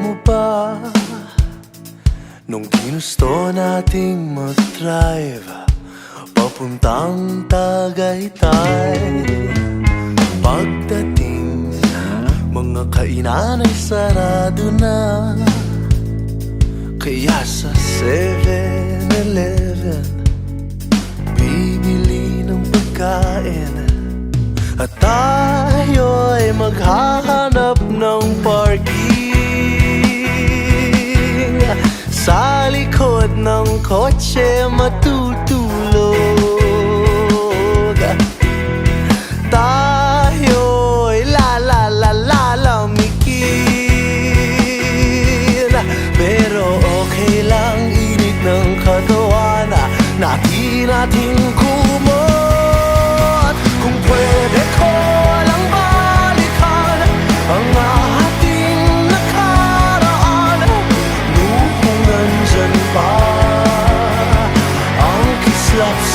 Mo ba Nung ginusto nating mag-drive Papuntang Tagaytay. Pagdating Mga kainan ay sarado na. Kaya sa 7-Eleven Bibili ng pagkain. At tayo'y kotse matutulog. Tayo'y lalalalalamigin Pero okay lang init ng katawan Natin nating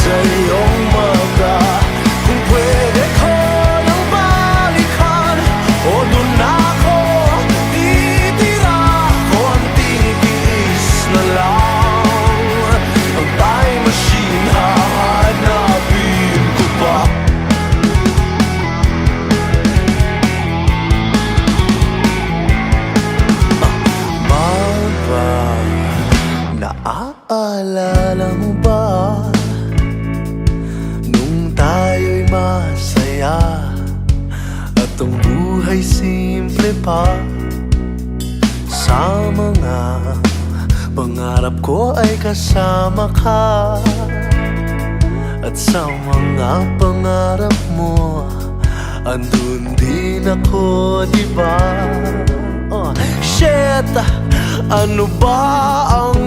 sa iyong mata Kung pwede ko lang balikan O doon ako titira Konting na lang Ang time machine hahanapin ko pa Mama, naaalala mo ba masaya At ang buhay simple pa Sa mga pangarap ko ay kasama ka At sa mga pangarap mo Andun din ako, di ba? Oh, shit! Ano ba ang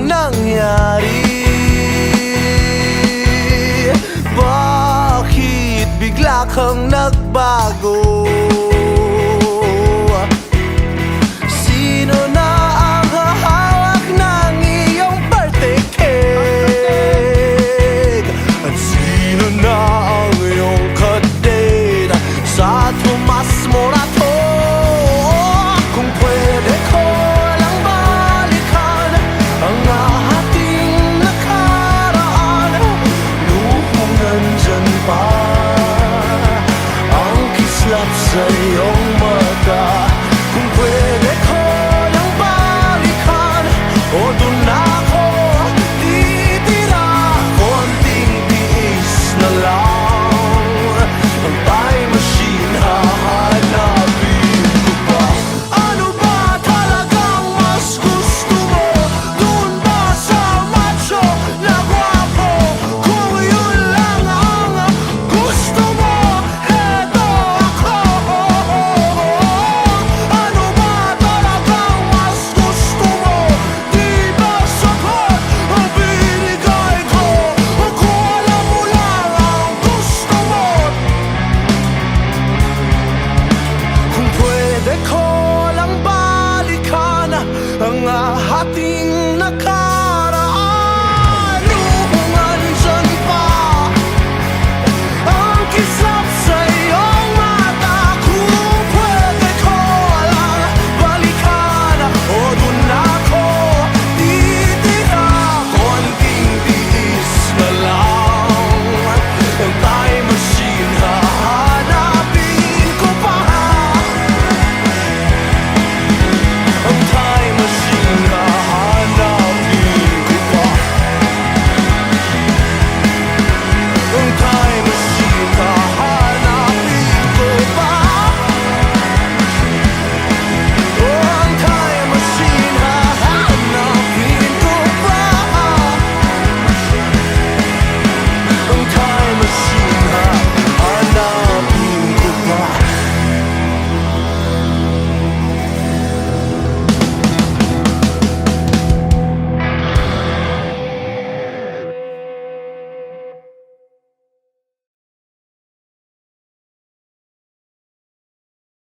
nandyan pa ang